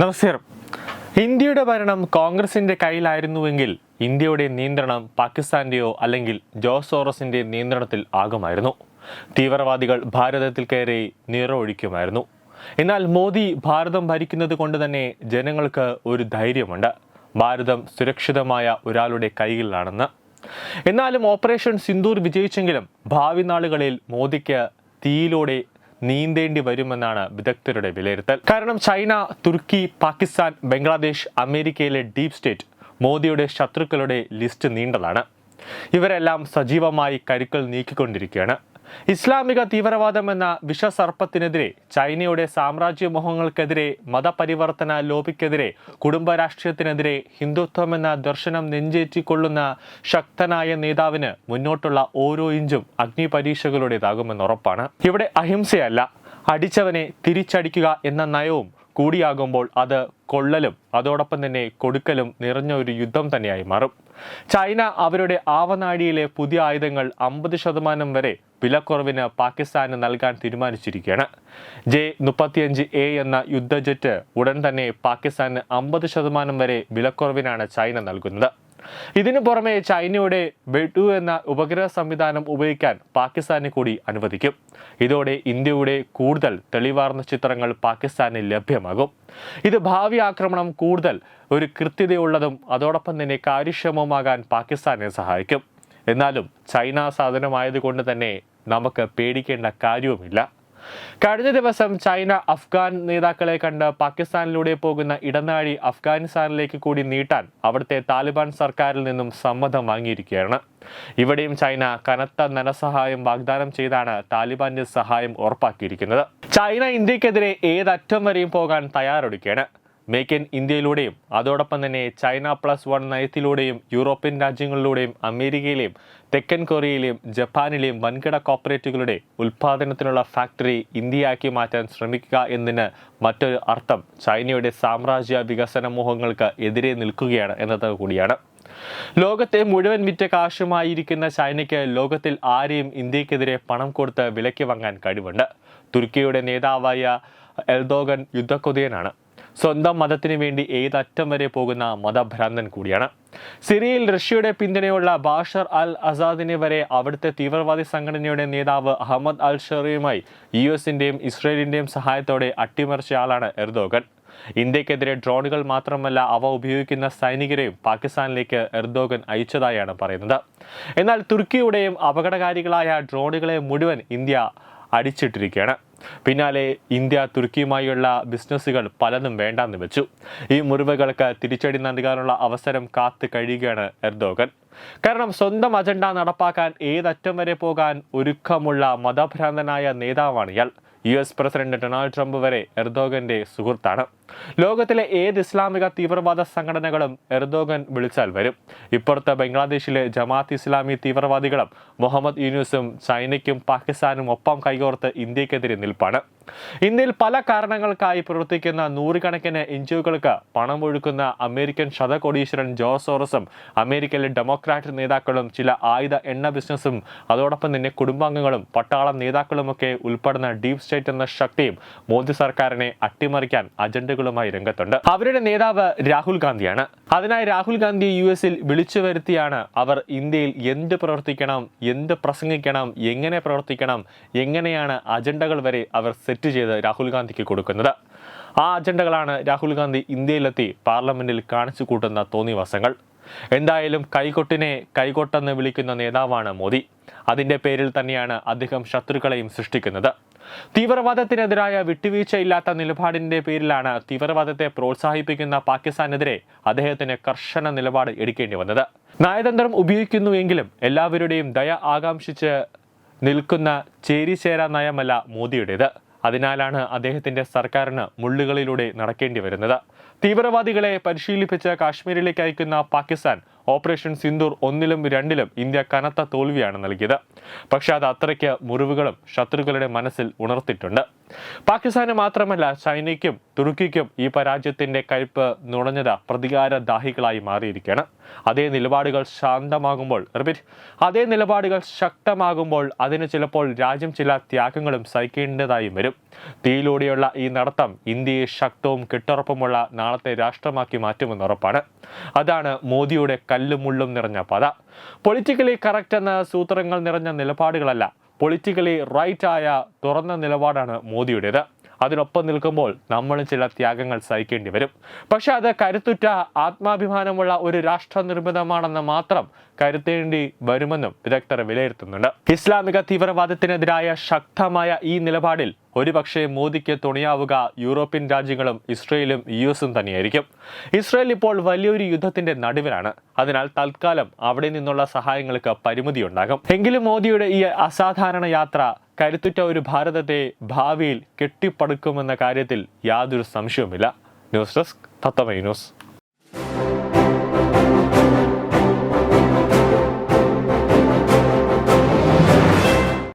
നമസ്കാരം. ഇന്ത്യയുടെ ഭരണം കോൺഗ്രസിന്റെ കയ്യിലായിരുന്നുവെങ്കിൽ ഇന്ത്യയുടെ നിയന്ത്രണം പാകിസ്ഥാന്റെയോ അല്ലെങ്കിൽ ജോസോറസിന്റെ നിയന്ത്രണത്തിൽ ആകുമായിരുന്നു. തീവ്രവാദികൾ ഭാരതത്തിൽ കയറി നിറൊഴിക്കുമായിരുന്നു. എന്നാൽ മോദി ഭാരതം ഭരിക്കുന്നത് കൊണ്ട് തന്നെ ജനങ്ങൾക്ക് ഒരു ധൈര്യമുണ്ട്. ഭാരതം സുരക്ഷിതമായ ഒരാളുടെ കൈകളിലാണെന്ന് എന്നാലും ഓപ്പറേഷൻ സിന്ദൂർ വിജയിച്ചെങ്കിലും ഭാവി നാളുകളിൽ മോദിക്ക് തീയിലൂടെ നീന്തേണ്ടി വരുമെന്നാണ് വിദഗ്ധരുടെ വിലയിരുത്തൽ. കാരണം ചൈന തുർക്കി പാകിസ്ഥാൻ ബംഗ്ലാദേശ് അമേരിക്കയിലെ ഡീപ് സ്റ്റേറ്റ് മോദിയുടെ ശത്രുക്കളുടെ ലിസ്റ്റ് നീണ്ടതാണ്. ഇവരെല്ലാം സജീവമായി കരുക്കൾ നീക്കിക്കൊണ്ടിരിക്കുകയാണ്. ഇസ്ലാമിക തീവ്രവാദം എന്ന വിഷസർപ്പത്തിനെതിരെ ചൈനയുടെ സാമ്രാജ്യമോഹങ്ങൾക്കെതിരെ മതപരിവർത്തന ലോബിക്കെതിരെ കുടുംബ രാഷ്ട്രീയത്തിനെതിരെ ഹിന്ദുത്വം എന്ന ദർശനം നെഞ്ചേറ്റിക്കൊള്ളുന്ന ശക്തനായ നേതാവിന് മുന്നോട്ടുള്ള ഓരോ ഇഞ്ചും അഗ്നി പരീക്ഷകളുടേതാകുമെന്ന് ഉറപ്പാണ്. ഇവിടെ അഹിംസയല്ല അടിച്ചവനെ തിരിച്ചടിക്കുക എന്ന നയവും കൂടിയാകുമ്പോൾ അത് കൊള്ളലും അതോടൊപ്പം തന്നെ കൊടുക്കലും നിറഞ്ഞ ഒരു യുദ്ധം തന്നെയായി മാറും. ചൈന അവരുടെ ആവനാഴിയിലെ പുതിയ ആയുധങ്ങൾ അമ്പത് ശതമാനം വരെ വിലക്കുറവിന് പാകിസ്ഥാന് നൽകാൻ തീരുമാനിച്ചിരിക്കുകയാണ്. ജെ മുപ്പത്തിയഞ്ച് എ എന്ന യുദ്ധജെറ്റ് ഉടൻ തന്നെ പാകിസ്ഥാന് അമ്പത് ശതമാനം വരെ വിലക്കുറവിനാണ് ചൈന നൽകുന്നത്. ഇതിനു പുറമെ ചൈനയുടെ ബെഡു എന്ന ഉപഗ്രഹ സംവിധാനം ഉപയോഗിക്കാൻ പാകിസ്ഥാനെ കൂടി അനുവദിക്കും. ഇതോടെ ഇന്ത്യയുടെ കൂടുതൽ തെളിവാർന്ന ചിത്രങ്ങൾ പാകിസ്ഥാനിൽ ലഭ്യമാകും. ഇത് ഭാവി ആക്രമണം കൂടുതൽ ഒരു കൃത്യതയുള്ളതും അതോടൊപ്പം തന്നെ കാര്യക്ഷമവുമാകാൻ പാകിസ്ഥാനെ സഹായിക്കും. എന്നാലും ചൈന സാധനമായതുകൊണ്ട് തന്നെ നമുക്ക് പേടിക്കേണ്ട കാര്യവുമില്ല. കഴിഞ്ഞ ദിവസം ചൈന അഫ്ഗാൻ നേതാക്കളെ കണ്ട് പാകിസ്ഥാനിലൂടെ പോകുന്ന ഇടനാഴി അഫ്ഗാനിസ്ഥാനിലേക്ക് കൂടി നീട്ടാൻ അവിടുത്തെ താലിബാൻ സർക്കാരിൽ നിന്നും സമ്മതം വാങ്ങിയിരിക്കുകയാണ്. ഇവിടെയും ചൈന കനത്ത ധനസഹായം വാഗ്ദാനം ചെയ്താണ് താലിബാന്റെ സഹായം ഉറപ്പാക്കിയിരിക്കുന്നത്. ചൈന ഇന്ത്യക്കെതിരെ ഏതറ്റം വരെയും പോകാൻ തയ്യാറെടുക്കുകയാണ്. മേക്ക് ഇൻ ഇന്ത്യയിലൂടെയും അതോടൊപ്പം തന്നെ ചൈന പ്ലസ് വൺ നയത്തിലൂടെയും യൂറോപ്യൻ രാജ്യങ്ങളിലൂടെയും അമേരിക്കയിലെയും തെക്കൻ കൊറിയയിലെയും ജപ്പാനിലെയും വൻകിട കോപ്പറേറ്റീവുകളുടെ ഉൽപ്പാദനത്തിനുള്ള ഫാക്ടറി ഇന്ത്യയാക്കി മാറ്റാൻ ശ്രമിക്കുക എന്നതിന് മറ്റൊരു അർത്ഥം ചൈനയുടെ സാമ്രാജ്യ വികസന മോഹങ്ങൾക്ക് എതിരെ നിൽക്കുകയാണ് എന്നത് കൂടിയാണ്. ലോകത്തെ മുഴുവൻ വിറ്റ കാശുമായിരിക്കുന്ന ചൈനയ്ക്ക് ലോകത്തിൽ ആരെയും ഇന്ത്യക്കെതിരെ പണം കൊടുത്ത് വിലയ്ക്ക് വാങ്ങാൻ കഴിവുണ്ട്. തുർക്കിയുടെ നേതാവായ എൽദോഗൻ യുദ്ധക്കൊതിയനാണ്. സ്വന്തം മതത്തിന് വേണ്ടി ഏതറ്റം വരെ പോകുന്ന മതഭ്രാന്തൻ കൂടിയാണ്. സിറിയയിൽ റഷ്യയുടെ പിന്തുണയുള്ള ബാഷർ അൽ അസാദിനെ വരെ അവിടുത്തെ തീവ്രവാദി സംഘടനയുടെ നേതാവ് അഹമ്മദ് അൽ ഷെറിയുമായി യു എസിന്റെയും ഇസ്രയേലിന്റെയും സഹായത്തോടെ അട്ടിമറിച്ച ആളാണ് എർദോഗൻ. ഇന്ത്യക്കെതിരെ ഡ്രോണുകൾ മാത്രമല്ല അവ ഉപയോഗിക്കുന്ന സൈനികരെയും പാകിസ്ഥാനിലേക്ക് എർദോഗൻ അയച്ചതായാണ് പറയുന്നത്. എന്നാൽ തുർക്കിയുടെയും അപകടകാരികളായ ഡ്രോണുകളെ മുഴുവൻ ഇന്ത്യ അടിച്ചിട്ടിരിക്കുകയാണ്. പിന്നാലെ ഇന്ത്യ തുർക്കിയുമായുള്ള ബിസിനസ്സുകൾ പലതും വേണ്ടാന്ന് വെച്ചു. ഈ മുറിവുകൾക്ക് തിരിച്ചടി നൽകാനുള്ള അവസരം കാത്തു കഴിയുകയാണ് എർദോഗൻ. കാരണം സ്വന്തം അജണ്ട നടപ്പാക്കാൻ ഏതറ്റം വരെ പോകാൻ ഒരുക്കമുള്ള മതഭ്രാന്തനായ നേതാവാണ് ഇയാൾ. U S president Donald Trump വരെ എർദോഗന്റെ സുഹൃത്താണ്. ലോകത്തിലെ ഏത് ഇസ്ലാമിക തീവ്രവാദ സംഘടനകളും എർദോഗൻ വിളിച്ചാൽ വരും. ഇപ്പുറത്തെ ബംഗ്ലാദേശിലെ ജമാഅത്ത് ഇസ്ലാമി തീവ്രവാദികളും മുഹമ്മദ് യൂനുസും ചൈനയ്ക്കും പാകിസ്ഥാനും ഒപ്പം കൈകോർത്ത് ഇന്ത്യക്കെതിരെ നിൽപ്പാണ്. ഇന്ത്യയിൽ പല കാരണങ്ങൾക്കായി പ്രവർത്തിക്കുന്ന നൂറുകണക്കിന് എൻ ജി ഒകൾക്ക് പണം ഒഴുക്കുന്ന അമേരിക്കൻ ശതകോടീശ്വരൻ ജോസോറസും അമേരിക്കയിലെ ഡെമോക്രാറ്റിക് നേതാക്കളും ചില ആയുധ എണ്ണ ബിസിനസ്സും അതോടൊപ്പം തന്നെ കുടുംബാംഗങ്ങളും പട്ടാളം നേതാക്കളുമൊക്കെ ഉൾപ്പെടുന്ന ഡീപ് സ്റ്റേറ്റ് എന്ന ശക്തിയും മോദി സർക്കാരിനെ അട്ടിമറിക്കാൻ അജണ്ടകളുമായി രംഗത്തുണ്ട്. അവരുടെ നേതാവ് രാഹുൽ ഗാന്ധിയാണ്. അതിനായി രാഹുൽ ഗാന്ധിയെ യു എസിൽ വിളിച്ചു വരുത്തിയാണ് അവർ ഇന്ത്യയിൽ എന്ത് പ്രവർത്തിക്കണം എന്ത് പ്രസംഗിക്കണം എങ്ങനെ പ്രവർത്തിക്കണം എങ്ങനെയാണ് അജണ്ടകൾ വരെ അവർ സെറ്റ് ചെയ്ത് രാഹുൽ ഗാന്ധിക്ക് കൊടുക്കുന്നത്. ആ അജണ്ടകളാണ് രാഹുൽ ഗാന്ധി ഇന്ത്യയിലെത്തി പാർലമെന്റിൽ കാണിച്ചു കൂട്ടുന്ന തോന്നിവാസങ്ങൾ. എന്തായാലും കൈകൊട്ടിനെ കൈകൊട്ടെന്ന് വിളിക്കുന്ന നേതാവാണ് മോദി. അതിന്റെ പേരിൽ തന്നെയാണ് അദ്ദേഹം ശത്രുക്കളെയും സൃഷ്ടിക്കുന്നത്. തീവ്രവാദത്തിനെതിരായ വിട്ടുവീഴ്ചയില്ലാത്ത നിലപാടിന്റെ പേരിലാണ് തീവ്രവാദത്തെ പ്രോത്സാഹിപ്പിക്കുന്ന പാകിസ്ഥാനെതിരെ അദ്ദേഹത്തിന് കർശന നിലപാട് എടുക്കേണ്ടി വന്നത്. നയതന്ത്രം ഉപയോഗിക്കുന്നുവെങ്കിലും എല്ലാവരുടെയും ദയ ആകാംക്ഷിച്ച് നിൽക്കുന്ന ചേരിചേരാ നയമല്ല മോദിയുടേത്. അതിനാലാണ് അദ്ദേഹത്തിന്റെ സർക്കാരിന് മുള്ളുകളിലൂടെ നടക്കേണ്ടി വരുന്നത്. തീവ്രവാദികളെ പരിശീലിപ്പിച്ച് കാശ്മീരിലേക്ക് അയക്കുന്ന പാകിസ്ഥാൻ ഓപ്പറേഷൻ സിന്ദൂർ ഒന്നിലും രണ്ടിലും ഇന്ത്യ കനത്ത തോൽവിയാണ് നൽകിയത്. പക്ഷേ അത് അത്രയ്ക്ക് മുറിവുകളും ശത്രുക്കളുടെ മനസ്സിൽ ഉണർത്തിയിട്ടുണ്ട്. പാകിസ്ഥാന് മാത്രമല്ല ചൈനയ്ക്കും തുർക്കിക്കും ഈ പരാജയത്തിന്റെ കയ്പ് നുണഞ്ഞത് പ്രതികാര ദാഹികളായി മാറിയിരിക്കുകയാണ്. അതേ നിലപാടുകൾ ശാന്തമാകുമ്പോൾ റിപ്പീറ്റ് അതേ നിലപാടുകൾ ശക്തമാകുമ്പോൾ അതിന് ചിലപ്പോൾ രാജ്യം ചില ത്യാഗങ്ങളും സഹിക്കേണ്ടതായും വരും. തീയിലൂടെയുള്ള ഈ നടത്തം ഇന്ത്യയെ ശക്തവും കെട്ടുറപ്പുമുള്ള നാളത്തെ രാഷ്ട്രമാക്കി മാറ്റുമെന്ന് ഉറപ്പാണ്. അതാണ് മോദിയുടെ കല്ലും മുള്ളും നിറഞ്ഞ പത. പൊളിറ്റിക്കലി കറക്റ്റ് എന്ന സൂത്രങ്ങൾ നിറഞ്ഞ നിലപാടുകളല്ല പൊളിറ്റിക്കലി റൈറ്റ് ആയ തുറന്ന നിലപാടാണ് മോദിയുടേത്. അതിനൊപ്പം നിൽക്കുമ്പോൾ നമ്മളും ചില ത്യാഗങ്ങൾ സഹിക്കേണ്ടി വരും. പക്ഷെ അത് കരുത്തുറ്റ ആത്മാഭിമാനമുള്ള ഒരു രാഷ്ട്ര നിർമ്മിതമാണെന്ന് മാത്രം കരുത്തേണ്ടി വരുമെന്നും വിദഗ്ധർ വിലയിരുത്തുന്നുണ്ട്. ഇസ്ലാമിക തീവ്രവാദത്തിനെതിരായ ശക്തമായ ഈ നിലപാടിൽ ഒരുപക്ഷെ മോദിക്ക് തുണയാവുക യൂറോപ്യൻ രാജ്യങ്ങളും ഇസ്രയേലും യു എസും തന്നെയായിരിക്കും. ഇസ്രയേൽ ഇപ്പോൾ വലിയൊരു യുദ്ധത്തിന്റെ നടുവിലാണ്. അതിനാൽ തൽക്കാലം അവിടെ നിന്നുള്ള സഹായങ്ങൾക്ക് പരിമിതിയുണ്ടാകും. എങ്കിലും മോദിയുടെ ഈ അസാധാരണ യാത്ര കരുത്തുറ്റ ഒരു ഭാരതത്തെ ഭാവിയിൽ കെട്ടിപ്പടുക്കുമെന്ന കാര്യത്തിൽ യാതൊരു സംശയവുമില്ല. ന്യൂസ് ഡെസ്ക് തത്തമൈ ന്യൂസ്.